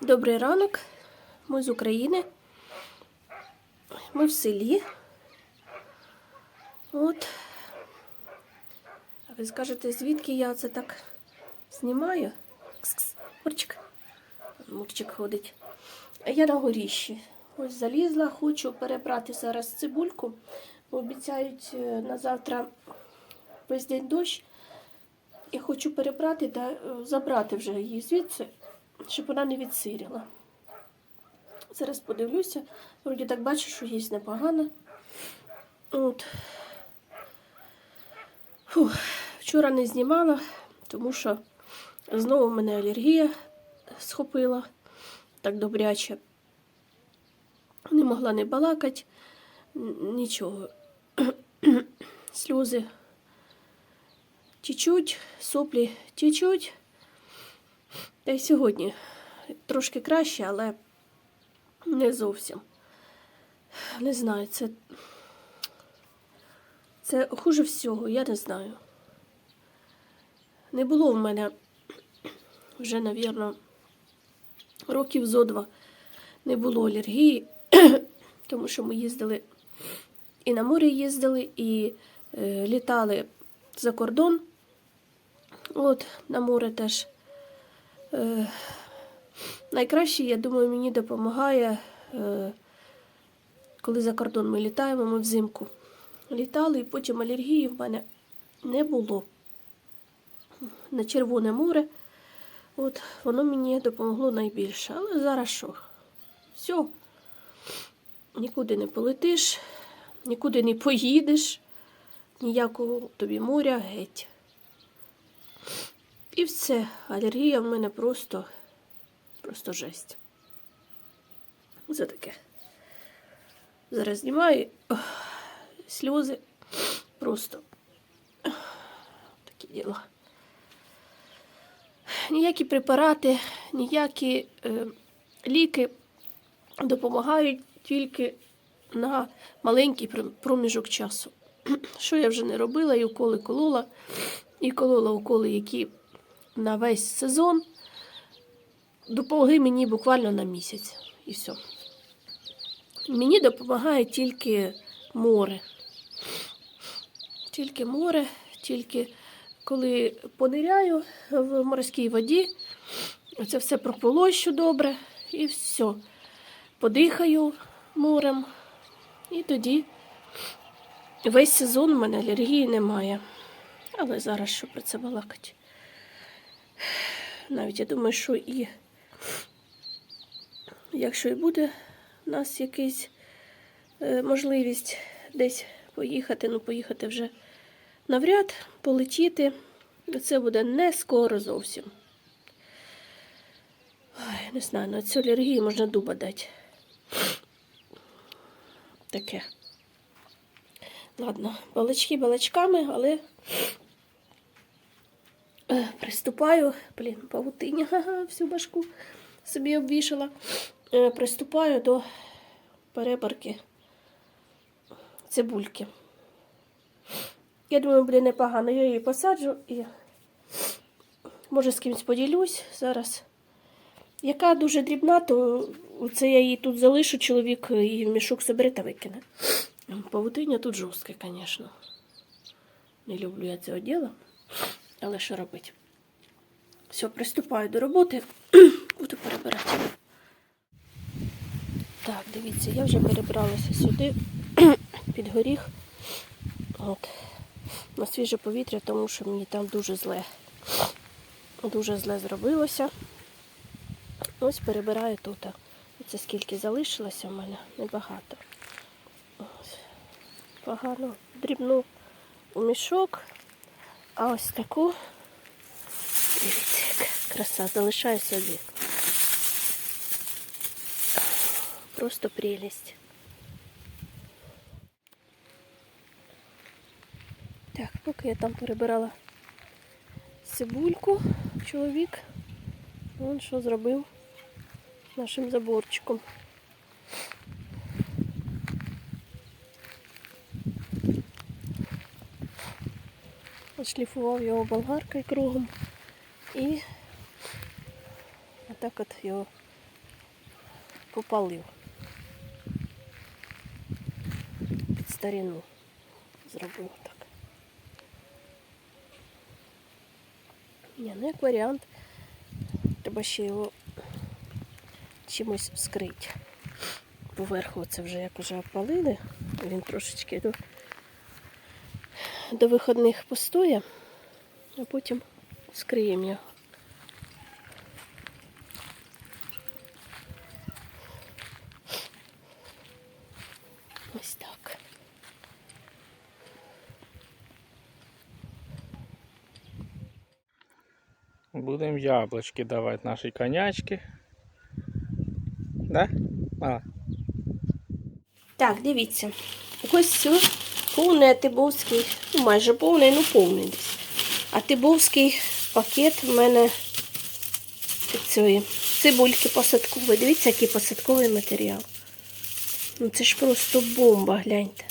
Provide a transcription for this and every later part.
Добрий ранок. Ми з України. Ми в селі. От. А ви скажете, звідки я це так знімаю? Кс-кс. Мурчик. Мурчик ходить. А я на горіщі. Ось залізла, хочу перебрати зараз цибульку. Обіцяють е, на завтра весь день дощ. Я хочу перебрати та е, забрати вже її звідси, щоб вона не відсиріла. Зараз подивлюся. Вроді так бачу, що є непогано. От. Фух. Вчора не знімала, тому що знову мене алергія схопила так добряче. Не могла не балакати, нічого. Сльози тічуть, соплі тічуть. Та й сьогодні трошки краще, але не зовсім. Не знаю, це, це хуже всього, я не знаю. Не було в мене вже, навірно, років зо два не було алергії, тому що ми їздили і на море їздили, і е, літали за кордон. От, на море теж. Е, найкраще, я думаю, мені допомагає, е, коли за кордон ми літаємо, ми взимку літали, і потім алергії в мене не було. На Червоне море. От, воно мені допомогло найбільше. Але зараз що? Все. Нікуди не полетиш, нікуди не поїдеш, ніякого тобі моря геть. І все. Алергія в мене просто, просто жесть. Це таке. Зараз знімаю сльози. Просто такі діла. Ніякі препарати, ніякі е, ліки допомагають тільки на маленький проміжок часу. Що я вже не робила, і уколи колола, і колола уколи, які на весь сезон допомогли мені буквально на місяць. І все. Мені допомагає тільки море. Тільки море, тільки коли пониряю в морській воді, це все прополощу добре і все. Подихаю морем, і тоді весь сезон у мене алергії немає. Але зараз що про це балакати? Навіть я думаю, що і якщо і буде у нас якась е, можливість десь поїхати, ну поїхати вже навряд, полетіти, це буде не скоро зовсім. Ой, не знаю, на цю алергію можна дуба дати. Таке. Ладно, балачки балачками, але Приступаю, блін, павутиня, всю башку собі обвішала. Е, Приступаю до переборки цибульки. Я думаю, буде непогано. Я її посаджу і може з кимось поділюсь зараз. Яка дуже дрібна, то це я її тут залишу, чоловік її в мішок собере та викине. Павутиня тут жорстке, звісно. Не люблю я цього діла. Але що робити? Все, приступаю до роботи, буду перебирати. Так, дивіться, я вже перебралася сюди під горіх. От. На свіже повітря, тому що мені там дуже зле. Дуже зле зробилося. Ось перебираю тут. Це скільки залишилося в мене, небагато. Ось. Погано дрібну у мішок. А ось таку, дивіться, яка краса, залишаю собі. Просто прелість. Так, поки я там перебирала цибульку, чоловік, він що зробив нашим заборчиком. Отшліфував його болгаркою кругом і отак от його попалив. Під старину зробив так. Ні, ну як варіант, треба ще його чимось вскрити. Поверху це вже як вже опалили, він трошечки до, виходних постоє, а потім вскриємо його. Ось так. Будемо яблочки давати нашій конячки. Да? А, Так, дивіться. Ось все повний а тибовський, ну майже повний, ну повний десь. А тибовський пакет в мене цієї цибульки посадкової. Дивіться, який посадковий матеріал. Ну це ж просто бомба, гляньте.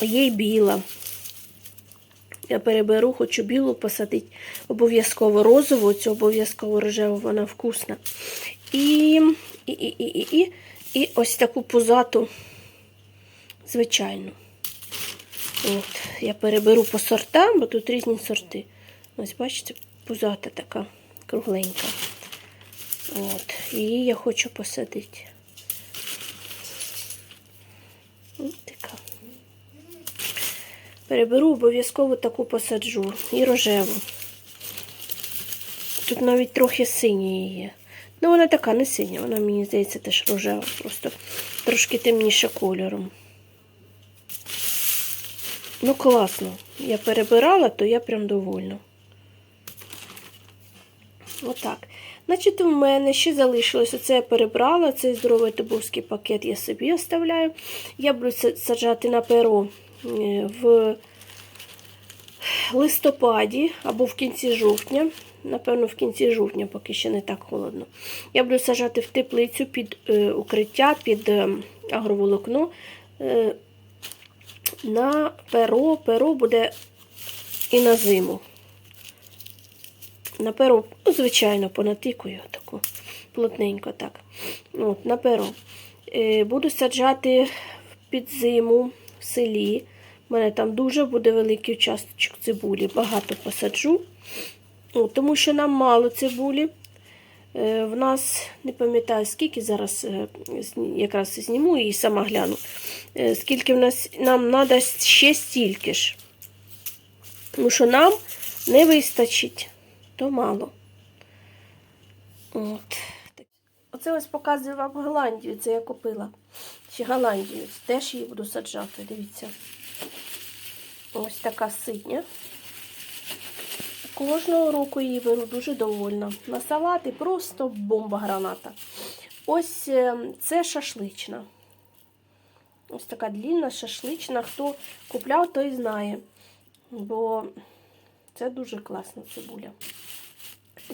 Є й біла. Я переберу, хочу білу посадити. Обов'язково розову, цю обов'язково рожеву, вона вкусна. І, і, і, і, і, і, ось таку пузату, звичайну. От, я переберу по сортам, бо тут різні сорти. Ось, бачите, пузата така кругленька. От, її я хочу посадити. Ось така. Переберу обов'язково таку посаджу і рожеву. Тут навіть трохи синьої є. Ну, вона така не синя, вона, мені здається, теж рожева, просто трошки темніше кольором. Ну, класно. Я перебирала, то я прям довольна. Отак. Значить, у мене ще залишилось. Оце я перебрала, цей здоровий тубовський пакет я собі оставляю. Я буду са- саджати на перо е, в листопаді або в кінці жовтня. Напевно, в кінці жовтня, поки ще не так холодно. Я буду саджати в теплицю під е, укриття, під е, агроволокно. На перо. Перо буде і на зиму. На перо, ну, звичайно, понатикую таку плотненько так. От, на перо. Е, буду саджати під зиму в селі. У мене там дуже буде великий участочок цибулі. Багато посаджу. От, тому що нам мало цибулі. Е, в нас не пам'ятаю, скільки зараз е, якраз зніму і сама гляну. Е, скільки в нас нам треба ще стільки ж. Тому що нам не вистачить, то мало. От. Оце ось показую вам Голландію. Це я купила. Ще Голландію. Теж її буду саджати. Дивіться. Ось така синя. Кожного року її беру дуже довольна. На салати просто бомба граната. Ось е, це шашлична. Ось така длінна шашлична. Хто купляв, той знає. Бо це дуже класна цибуля.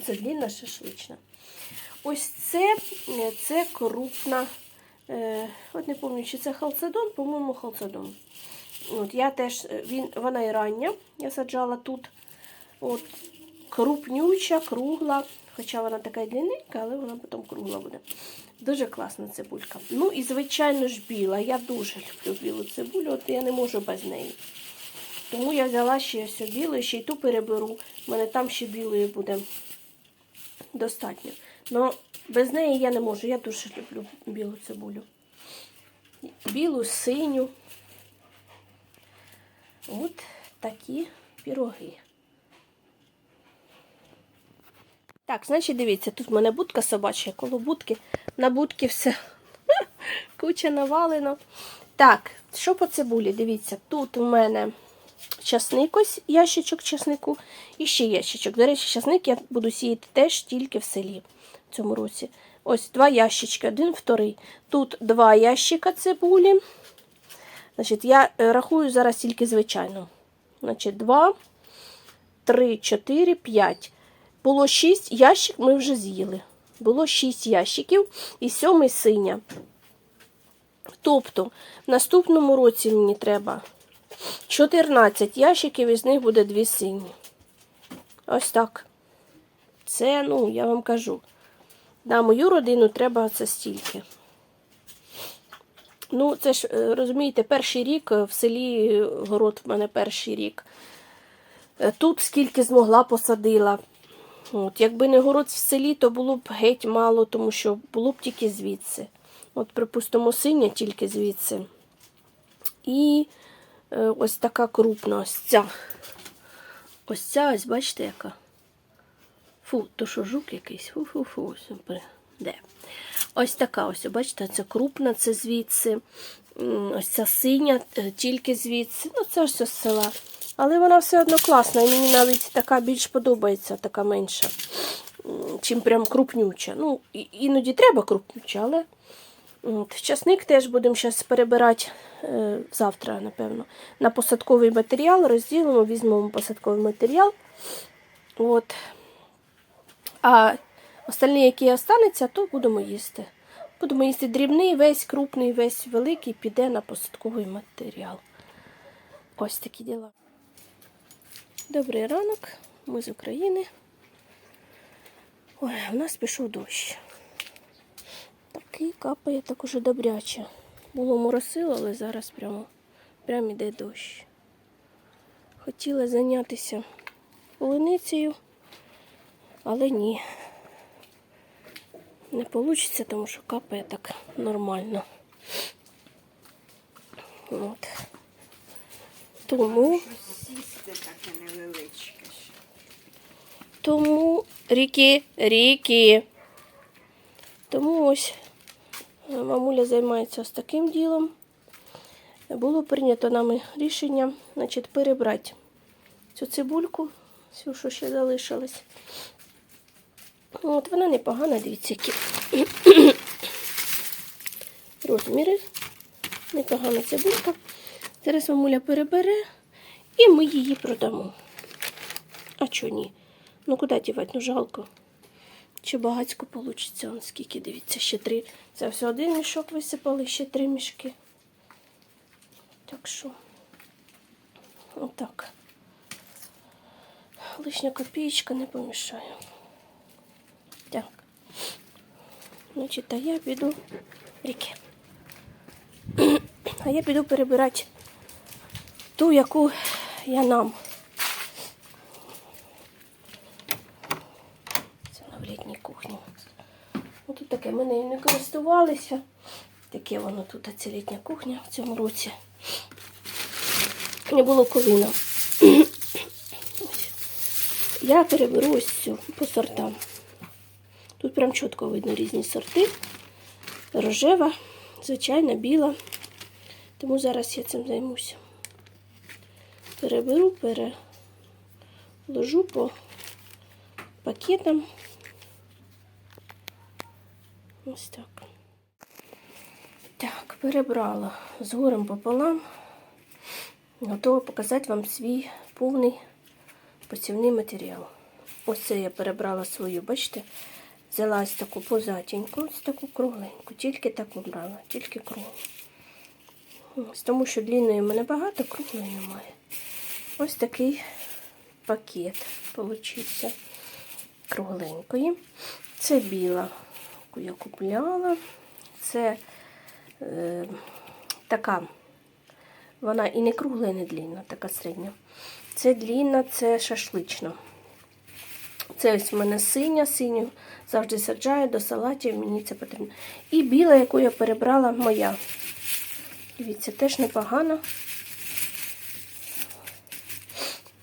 Це длінна шашлична. Ось це, е, це крупна. Е, от не пам'ятаю, чи це халцедон, по-моєму, халцедон. От я теж, він, вона і рання, я саджала тут. От, крупнюча, кругла. Хоча вона така длинненька, але вона потім кругла буде. Дуже класна цибулька. Ну і, звичайно ж, біла. Я дуже люблю білу цибулю, от я не можу без неї. Тому я взяла ще ось білу, ще й ту переберу. У мене там ще білої буде достатньо. Но без неї я не можу. Я дуже люблю білу цибулю. Білу, синю. От такі піроги. Так, значить, дивіться, тут в мене будка собача, коло будки. На будки все куча навалено. Так, що по цибулі? Дивіться, тут у мене часник ось, ящичок часнику і ще ящичок. До речі, часник я буду сіяти теж тільки в селі в цьому році. Ось два ящички, один, вторий. Тут два ящика цибулі. Значить, я е, рахую зараз тільки звичайно. Значить, два, три, чотири, п'ять. Було 6 ящик, ми вже з'їли. Було 6 ящиків і сьомий синя. Тобто, в наступному році мені треба 14 ящиків, із них буде 2 сині. Ось так. Це, ну, я вам кажу. На мою родину треба це стільки. Ну, це ж, е, розумієте, перший рік е, в селі город в мене перший рік. Е, Тут скільки змогла посадила. От, якби не город в селі, то було б геть мало, тому що було б тільки звідси. От, припустимо, синя тільки звідси. І е, ось така крупна ось ця. Ось ця, ось бачите, яка. Фу, то що жук якийсь. Фу-фу-фу. Де? Ось така ось, бачите, це крупна, це звідси. Ось ця синя, е, тільки звідси. Ну, це все з села. Але вона все одно класна. І мені навіть така більш подобається, така менша, чим прям крупнюча. Ну, іноді треба крупнюча, але от, часник теж будемо зараз перебирати е, завтра, напевно, на посадковий матеріал. Розділимо, візьмемо посадковий матеріал. От. А остальні, які остануться, то будемо їсти. Будемо їсти дрібний, весь крупний, весь великий піде на посадковий матеріал. Ось такі діла. Добрий ранок, ми з України. Ой, у нас пішов дощ. Такий капає так уже добряче. Було моросило, але зараз прямо, прямо іде дощ. Хотіла зайнятися полуницею, але ні. Не вийде, тому що капає так нормально. От. Тому, тому ріки, ріки. Тому ось е, мамуля займається ось таким ділом. Було прийнято нами рішення значить, перебрати цю цибульку, всю, що ще залишилось. От вона непогана, дивіться, які розміри. Непогана цибулька. Зараз мамуля перебере і ми її продамо. А чого ні? Ну куди дівати? Ну жалко. Чи багацько вийде? Он скільки, дивіться, ще три. Це все один мішок висипали, ще три мішки. Так що, отак. Лишня копієчка не помішає. Так. Значить, а я піду ріки. А я піду перебирати ту, яку я нам. Це на в літній кухні. Ну, тут таке ми нею не користувалися. Таке воно тут, ця літня кухня в цьому році. Не було. Ось. Я переберу ось цю по сортам. Тут прям чітко видно різні сорти. Рожева, звичайна, біла. Тому зараз я цим займуся. Переберу, переложу по пакетам. Ось так. Так, перебрала з горем пополам. Готова показати вам свій повний посівний матеріал. Ось це я перебрала свою, бачите, взяла таку позатіньку, ось таку кругленьку, тільки таку брала, тільки круглу. Тому що длинної в мене багато, круглої немає. Ось такий пакет получився кругленької. Це біла, яку я купляла. Це е, така, вона і не кругла, і не длінна, така середня. Це длінна, це шашлична. Це ось в мене синя, синю завжди саджаю до салатів, мені це потрібно. І біла, яку я перебрала, моя. Дивіться, теж непогано.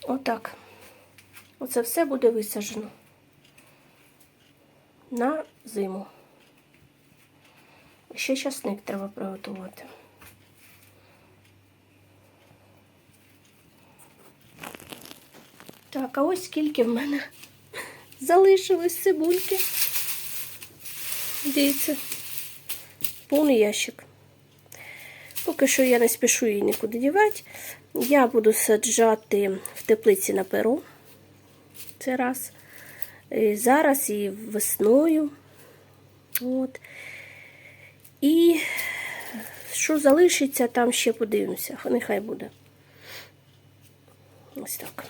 Отак. Оце все буде висаджено на зиму. Ще часник треба приготувати. Так, а ось скільки в мене залишилось цибульки. Дивіться, повний ящик. Поки що я не спішу її нікуди дівати. Я буду саджати в теплиці на перу. Це раз. І зараз і весною. От. І що залишиться, там ще подивимося. Нехай буде. Ось так.